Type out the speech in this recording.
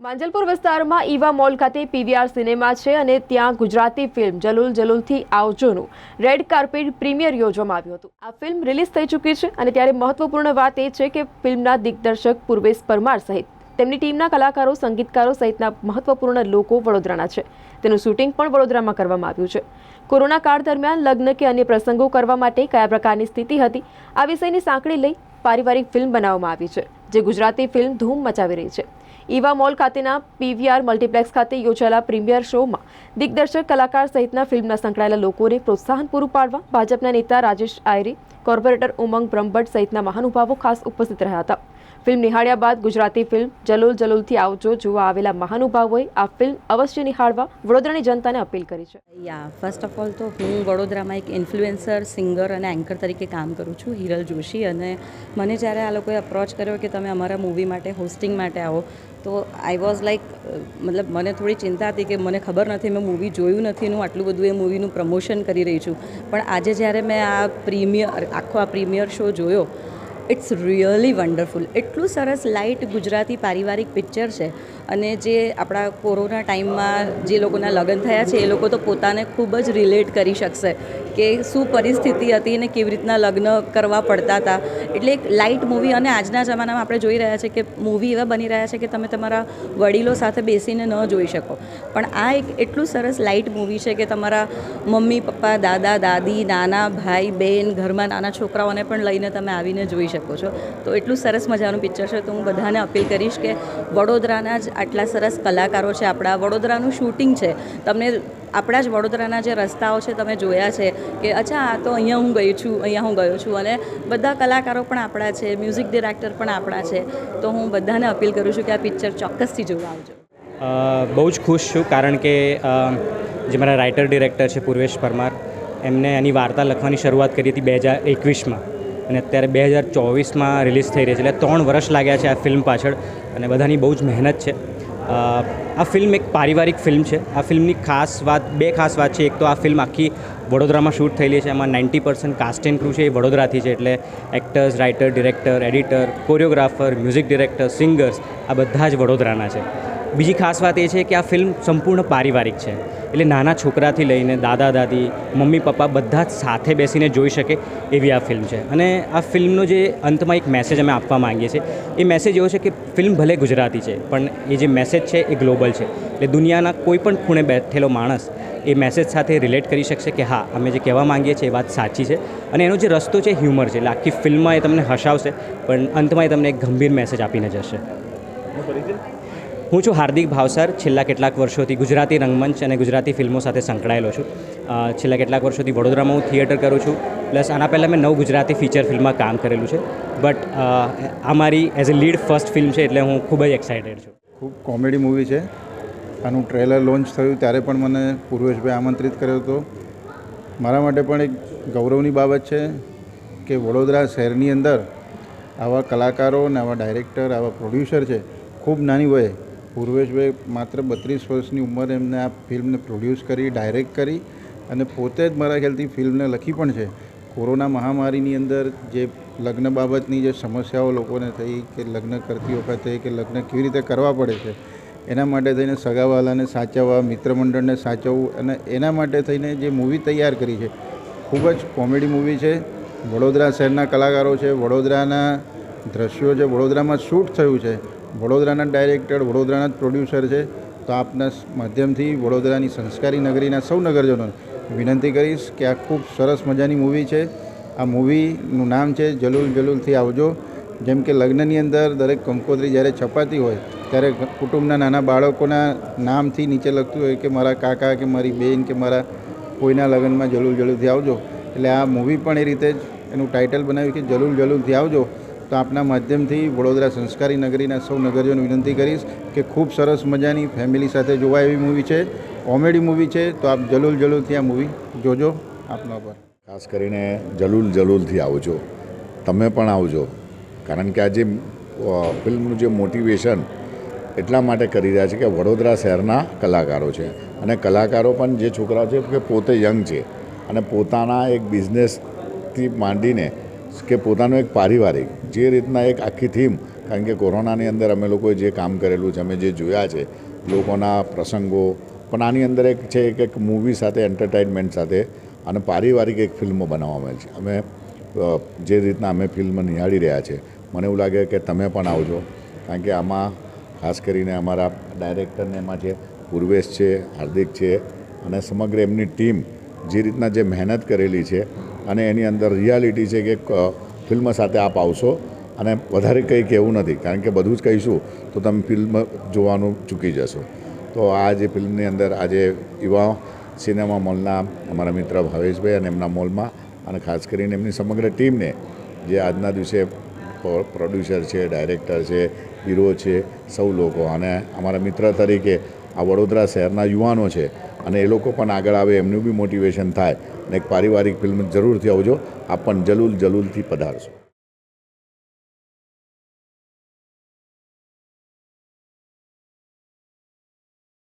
માંજલપુર વિસ્તારમાં Eva mall ખાતે PVR cinema છે અને ત્યાં ગુજરાતી ફિલ્મ જલુલ જલુલથી આવજોનું રેડ કાર્પેટ પ્રીમિયર યોજવામાં આવ્યું હતું. આ ફિલ્મ રિલીઝ થઈ ચૂકી છે અને ત્યારે મહત્વપૂર્ણ વાત એ છે કે ફિલ્મના દિગ્દર્શક પૂર્વેશ પરમાર સહિત તેમની ટીમના કલાકારો, સંગીતકારો સહિતના મહત્વપૂર્ણ લોકો વડોદરાના છે. તેનું શૂટિંગ પણ વડોદરામાં કરવામાં આવ્યું છે. કોરોના કાળ દરમિયાન લગ્ન કે અન્ય પ્રસંગો કરવા માટે કયા પ્રકારની સ્થિતિ હતી, આ વિષયની સાંકળી લઈ પારિવારિક ફિલ્મ બનાવવામાં આવી છે. જે ગુજરાતી ફિલ્મ ધૂમ મચાવી રહી છે. ઈવા મોલ ખાતેના પીવીઆર મલ્ટીપ્લેક્સ ખાતે યોજાયેલા પ્રીમિયર શોમાં દિગ્દર્શક કલાકાર સહિતના ફિલ્મના સંકળાયેલા લોકોને પ્રોત્સાહન પૂરું પાડવા ભાજપના નેતા રાજેશ આયરી, કોર્પોરેટર ઉમંગ બ્રહ્મભટ્ટ સહિતના મહાનુભાવો ખાસ ઉપસ્થિત રહ્યા હતા. ફિલ્મ નિહાળ્યા બાદ ગુજરાતી ફિલ્મ જલુલ જલોલથી આવજો જોવા આવેલા મહાનુભાવોએ આ ફિલ્મ અવશ્ય નિહાળવા વડોદરાની જનતાને અપીલ કરી છે. યા ફર્સ્ટ ઓફ ઓલ તો હું વડોદરામાં એક ઇન્ફ્લુએન્સર સિંગર અને એન્કર તરીકે કામ કરું છું, હિરલ જોશી. અને મને જ્યારે આ લોકોએ અપ્રોચ કર્યો કે તમે અમારા મૂવી માટે હોસ્ટિંગ માટે આવો, તો આઈ વોઝ લાઈક મતલબ મને થોડી ચિંતા હતી કે મને ખબર નથી, મેં મૂવી જોયું નથી, હું આટલું બધું એ મૂવીનું પ્રમોશન કરી રહી છું. પણ આજે જ્યારે મેં આ પ્રીમિયર આખો આ પ્રીમિયર શો જોયો ઇટ્સ રિયલી વન્ડરફુલ એટલું સરસ લાઇટ ગુજરાતી પારિવારિક પિક્ચર છે. અને જે આપણા કોરોના ટાઈમમાં જે લોકોના લગ્ન થયા છે, એ લોકો તો પોતાને ખૂબ જ રિલેટ કરી શકશે. કે શું પરિસ્થિતિ હતી અને કેવી રીતના લગ્ન કરવા પડતા હતા. એટલે એક લાઇટ મૂવી અને આજના જમાનામાં આપણે જોઈ રહ્યા છે કે મૂવી એવા બની રહ્યા છે કે તમે તમારા વડીલો સાથે બેસીને ન જોઈ શકો. પણ આ એક એટલું સરસ લાઇટ મૂવી છે કે તમારા મમ્મી, પપ્પા, દાદા, દાદી, નાના, ભાઈ બહેન ઘરમાં નાના છોકરાઓને પણ લઈને તમે આવીને જોઈ શકો છો. તો એટલું સરસ મજાનું પિક્ચર છે. તો હું બધાને અપીલ કરીશ કે વડોદરાના જ આટલા સરસ કલાકારો છે આપણા. વડોદરાનું શૂટિંગ છે. તમને આપણા જ વડોદરાના જે રસ્તાઓ છે તમે જોયા છે કે અચ્છા, આ તો અહીંયા હું ગઈ છું, અહીંયા હું ગયો છું અને બધા કલાકારો પણ આપણા છે મ્યુઝિક ડિરેક્ટર પણ આપણા છે. તો હું બધાને અપીલ કરું છું કે આ પિક્ચર ચોક્કસથી જોવા આવજો. બહુ જ ખુશ છું કારણ કે જે મારા રાઇટર ડિરેક્ટર છે પૂર્વેશ પરમાર, એમને એની વાર્તા લખવાની શરૂઆત કરી હતી બે હજાર એકવીસમાં. અને અત્યારે બે હજાર ચોવીસમાં રિલીઝ થઈ રહી છે. એટલે ત્રણ વર્ષ લાગ્યા છે આ ફિલ્મ પાછળ અને બધાની બહુ જ મહેનત છે. આ ફિલ્મ એક પારિવારિક ફિલ્મ છે. આ ફિલ્મની ખાસ વાત, બે ખાસ વાત છે. એક તો આ ફિલ્મ આખી વડોદરામાં શૂટ થયેલી છે. એમાં ninety percent cast and crew છે. એ વડોદરાથી છે. એટલે actors writer director editor choreographer music director singers આ બધા જ વડોદરાના છે. બીજી ખાસ વાત એ છે કે આ ફિલ્મ સંપૂર્ણ પારિવારિક છે. એટલે નાના છોકરાથી લઈને દાદા, દાદી, મમ્મી, પપ્પા બધા જ સાથે બેસીને જોઈ શકે એવી આ ફિલ્મ છે. અને આ ફિલ્મનો જે અંતમાં એક મેસેજ અમે આપવા માંગીએ છીએ, એ મેસેજ એવો છે કે ફિલ્મ ભલે ગુજરાતી છે, પણ એ જે મેસેજ છે એ ગ્લોબલ છે. એટલે દુનિયાના કોઈ પણ ખૂણે બેઠેલો માણસ એ મેસેજ સાથે રિલેટ કરી શકશે કે હા, અમે જે કહેવા માંગીએ છીએ એ વાત સાચી છે. અને એનો જે રસ્તો છે હ્યુમર છે. એટલે આખી ફિલ્મમાં એ તમને હસાવશે, પણ અંતમાં એ તમને એક ગંભીર મેસેજ આપીને જશે. હું છું હાર્દિક ભાવસર. છેલ્લા કેટલાક વર્ષોથી ગુજરાતી રંગમંચ અને ગુજરાતી ફિલ્મો સાથે સંકળાયેલો છું. છેલ્લા કેટલાક વર્ષોથી વડોદરામાં હું થિયેટર કરું છું. પ્લસ આના પહેલાં મેં નવ ગુજરાતી ફીચર ફિલ્મમાં કામ કરેલું છે. બટ આ મારી as a lead first film છે એટલે હું ખૂબ જ એક્સાઇટેડ છું. ખૂબ કોમેડી મૂવી છે. આનું ટ્રેલર લોન્ચ થયું ત્યારે પણ મને પૂર્વેશભાઈ આમંત્રિત કર્યો હતો. મારા માટે પણ એક ગૌરવની બાબત છે કે વડોદરા શહેરની અંદર આવા કલાકારો અને આવા ડાયરેક્ટર, આવા પ્રોડ્યુસર છે, ખૂબ નાની વયે પૂર્વેશભાઈ માત્ર બત્રીસ વર્ષની ઉંમરે એમને આ ફિલ્મને પ્રોડ્યુસ કરી, ડાયરેક્ટ કરી અને પોતે જ મારા ખ્યાલથી ફિલ્મને લખી પણ છે. કોરોના મહામારીની અંદર જે લગ્ન બાબતની જે સમસ્યાઓ લોકોને થઈ કે લગ્ન કરતી વખતે કે લગ્ન કેવી રીતે કરવા પડે છે, એના માટે થઈને સગાવાલાને સાચવવા, મિત્રમંડળને સાચવવું અને એના માટે થઈને જે મૂવી તૈયાર કરી છે, ખૂબ જ કોમેડી મૂવી છે. વડોદરા શહેરના કલાકારો છે. વડોદરાના દ્રશ્યો છે. વડોદરામાં શૂટ થયું છે. વડોદરાના ડાયરેક્ટર, વડોદરાના જ પ્રોડ્યુસર છે. તો આપના માધ્યમથી વડોદરાની સંસ્કારી નગરીના સૌ નગરજનોને વિનંતી કરીશ કે આ ખૂબ સરસ મજાની મૂવી છે. આ મૂવીનું નામ છે જલુલ જલુલથી આવજો. જેમ કે લગ્નની અંદર દરેક કંકોત્રી જ્યારે છપાતી હોય, ત્યારે કુટુંબના નાના બાળકોના નામથી નીચે લખતું હોય કે મારા કાકા કે મારી બેન કે મારા કોઈના લગ્નમાં જલુલ જલુલથી આવજો. એટલે આ મૂવી પણ એ રીતે જ એનું ટાઇટલ બનાવ્યું કે જલુલ જલુલથી આવજો. તો આપના માધ્યમથી વડોદરા સંસ્કારી નગરીના સૌ નગરજનો વિનંતી કરીશ કે ખૂબ સરસ મજાની ફેમિલી સાથે જોવા એવી મૂવી છે. કોમેડી મૂવી છે. તો આપ જલુલ જલુલથી આ મૂવી જોજો આપનો આભાર ખાસ કરીને જલુલ જલુલથી આવજો તમે પણ આવજો કારણ કે આજે ફિલ્મનું જે મોટિવેશન એટલા માટે કરી રહ્યા છે કે વડોદરા શહેરના કલાકારો છે. અને કલાકારો પણ જે છોકરા છે કે પોતે યંગ છે. અને પોતાના એક બિઝનેસથી માંડીને કે પોતાનું એક પારિવારિક, જે રીતના એક આખી થીમ, કારણ કે કોરોનાની અંદર અમે લોકોએ જે કામ કરેલું છે, અમે જે જોયા છે, લોકોના પ્રસંગો, પણ આની અંદર એક છે, એક એક મૂવી સાથે એન્ટરટેનમેન્ટ સાથે અને પારિવારિક એક ફિલ્મો બનાવવામાં છે. અમે જે રીતના અમે ફિલ્મ નિહાળી રહ્યા છે, મને એવું લાગે કે તમે પણ આવજો, કારણ કે આમાં ખાસ કરીને અમારા ડાયરેક્ટરને એમાં છે પૂર્વેશ છે, હાર્દિક છે અને સમગ્ર એમની ટીમ જે રીતના જે મહેનત કરેલી છે અને એની અંદર રિયાલિટી છે કે ફિલ્મ સાથે આપ આવશો અને વધારે કંઈ કહેવું નથી. કારણ કે બધું જ કહીશું તો તમે ફિલ્મ જોવાનું ચૂકી જશો. તો આ જે ફિલ્મની અંદર આજે યુવા સિનેમા મોલના અમારા મિત્ર ભાવેશભાઈ અને એમના મોલમાં અને ખાસ કરીને એમની સમગ્ર ટીમને જે આજના દિવસે પ્રોડ્યુસર છે, ડાયરેક્ટર છે, હીરો છે, સૌ લોકો. અને અમારા મિત્ર તરીકે આ વડોદરા શહેરના યુવાનો છે અને એ લોકો પણ આગળ આવે, એમનું બી મોટિવેશન થાય. અને એક પારિવારિક ફિલ્મ જરૂરથી આવજો. આપ પણ જલુલ જલૂલથી પધારશો.